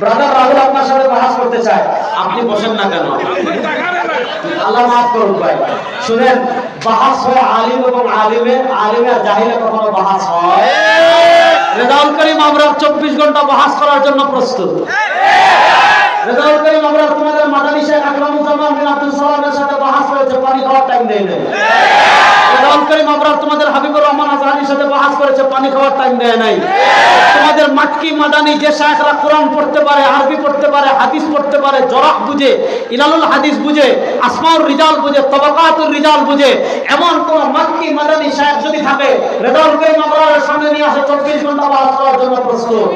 Brother Rahul আপনার সাথে বাহাস করতে চায়। আপনি বসেন না কেন? আল্লাহ মাফ করুন ভাই। শুনেন বাহাস হয় আলিম এবং আলিমে আলিমে আর জাহিলে কখনো বাহাস হয়। রেজাউল করিম আমরা চব্বিশ ঘণ্টা বাহাস করার জন্য প্রস্তুত। রেজাউল করিম আমরা তোমাদের মাদানী শেখ আকরামুজ্জামান বিন আব্দুল সালামের সাথে বাহাস করেছে পানি খাওয়ার টাইম দেয় নাই। হাদিস পড়তে পারে, জরাহ বুঝে, ইলালুল হাদিস বুঝে, আসমাউর রিজাল বুঝে, তবাকাতুর রিজাল বুঝে, এমন মাদানি শায়খ যদি থাকে রেজাউল করিম আমরা সামনে নিয়ে আসে, চব্বিশ ঘণ্টা বাহাস করার জন্য প্রস্তুত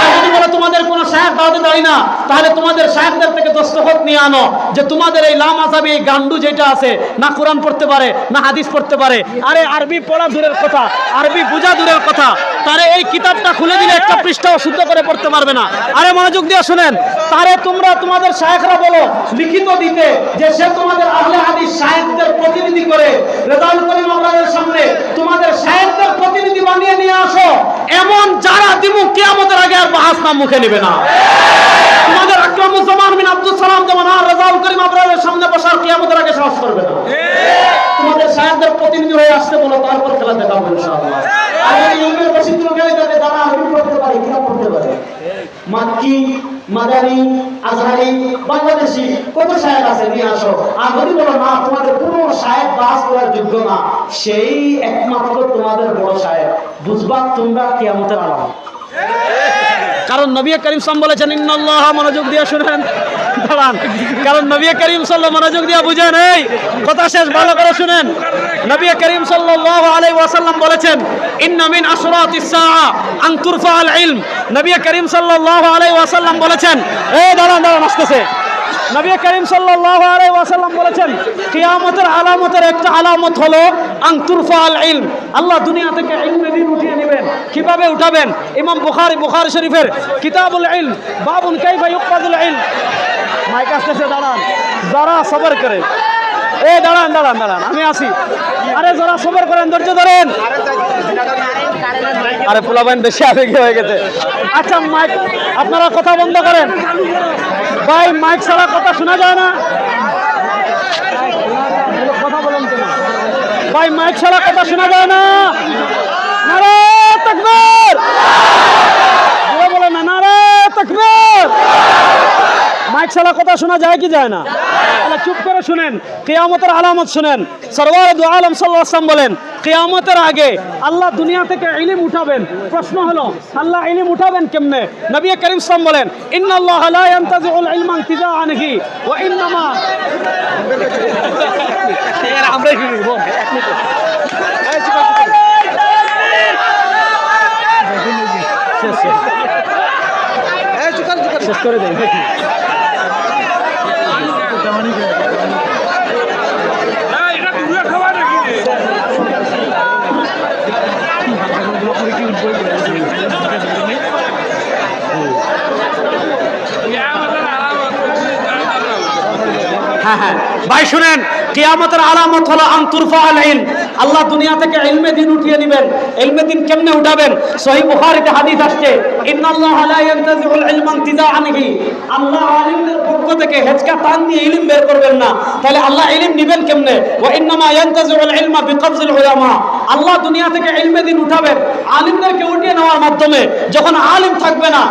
আর যদি বলে তোমাদের কোন শায়খ দাওয়াতে দেয় না, তাহলে তোমাদের শায়খদের থেকে দস্তখত নিয়ে আনো যে তোমাদের এই লাম আজাবি এই গান্ডু যেটা আছে, না কোরআন পড়তে পারে, না হাদিস পড়তে পারে। আরে আরবি পড়া দূরের কথা, আরবি বোঝা দূরের কথা। তারে এই কিতাবটা খুলে দিলে একটা পৃষ্ঠাও শুদ্ধ করে পড়তে পারবে না। আরে মনোযোগ দিয়ে শুনেন, তারে তোমরা তোমাদের শায়েখরা বলো, লিখিত দিতে যে সে তোমাদের আহলে হাদিস শায়েখদের প্রতিনিধি করে, রেজাউল করিম আপনাদের সামনে তোমাদের শায়েখদের প্রতিনিধি বানিয়ে নিয়ে আসো এমন যারা দিমু কিয়ামতের আগে আর বাহাস নাম মুখে নেবে না। তোমাদের আকরামুজ্জামান বিন আব্দুল সালাম যেমন আর রেজাউল করিম আপনাদের সামনে বসার কিয়ামতের আগে সাহস করবে না। তোমাদের সাহেবদের প্রতিনিধি হয়ে আসতে বলো, তারপর খেলা দেখাবো ইনশাআল্লাহ। আর গেলে পড়তে পারে, কিতাব পড়তে পারে। মাদারি আজহারি, বাংলাদেশি কত সাহেব আছে? নিয়ে আসো। আর যদি বলো, না, তোমাদের কোনো সাহেব বাস করার যোগ্য না। সেই একমাত্র তোমাদের বড় সাহেব। বুঝবা তোমরা কিয়ামতের আলাম। কারণ নবী করিম সাম বলেছেন, ইন্নাল্লাহ মনোযোগ দিয়ে শুনেন। দাঁড়ান। কারণ নবী করিম সাল্লাহ মনোযোগ দিয়ে বুঝেন এই কথা শেষ, ভালো করে শুনেন। নবী করিম সাল্লাল্লাহু আলাইহি ওয়াসাল্লাম বলেছেন, ইন্না মিন আশরাতিস সাআ আন তুরফা আল ইলম। নবী করিম সাল্লাল্লাহু আলাইহি ওয়াসাল্লাম বলেছেন এই দাঁড়ান দাঁড়ান, আসতেছে। নবী করিম সাল্লাম বলেছেন, কিয়ামতের আলামতের একটা আলামত হলো আংতুরফা আল আল্লাহ দুনিয়া থেকে উঠিয়ে নেবেন। কীভাবে উঠাবেন? ইমাম বুখারি বুখারি শরীফের কিতাবুল ইলম। বাবুন কাইফা ইউকাদুল ইলম। মাইক আসতেছে, দাঁড়ান। যারা সবর করে। এ, দাঁড়ান দাঁড়ান দাঁড়ান, আমি আসি আরে যারা সবর করেন, ধৈর্য ধরেন। আরে পোলাবাইন বেশি আবেগী হয়ে গেছে। আচ্ছা মাইক, আপনারা কথা বন্ধ করেন। ভাই, মাইক ছাড়া কথা শোনা যায় না। ভাই, মাইক ছাড়া কথা শোনা যায় না। নারে মাইক ছাড়া কথা শোনা যায় কি যায় না? চুপ করে শুনেন কিয়ামতের আলামত শুনেন। সরওয়ার দু আলম সাল্লাম বলেন কিয়ামতের আগে আল্লাহ দুনিয়া থেকে ইলিম উঠাবেন। প্রশ্ন হলো আল্লাহ ইলিম উঠাবেন কেমনে? নবী করিম সাল্লাম বলেন ইন্নাল্লাহ লা ইয়ানতাজিউল ইলমা ইনতিজাআনহি ওয়া ইন্নামা এক মিনিট। শেষ কর, দেন। হ্যাঁ হ্যাঁ। ভাই শুনেন। কিয়ামতের আলামত হলো আন্তুরফা আল ইলম আল্লাহ দুনিয়া থেকে ইলমে দিন উঠিয়ে নেবেন। ইলমে দিন কেমনে উঠাবেন? সহিহ বুখারীতে হাদিস আসছে, ইন্নাল্লাহ লা ইয়ানতাজিউল ইলমা ইনতিজাআনহি। আল্লাহ আলিমদের পক্ষ থেকে হেজকা টান দিয়ে ইলম বের করবেন না। তাহলে আল্লাহ ইলম নেবেন কেমনে? ওয়া ইন্নামা ইয়ানতাজিউল ইলমা বিকবজিল উলামা। আল্লাহ দুনিয়া থেকে ইলমে দিন উঠাবেন। আলিমদেরকে উঠিয়ে নেওয়ার মাধ্যমে যখন আলিম থাকবে না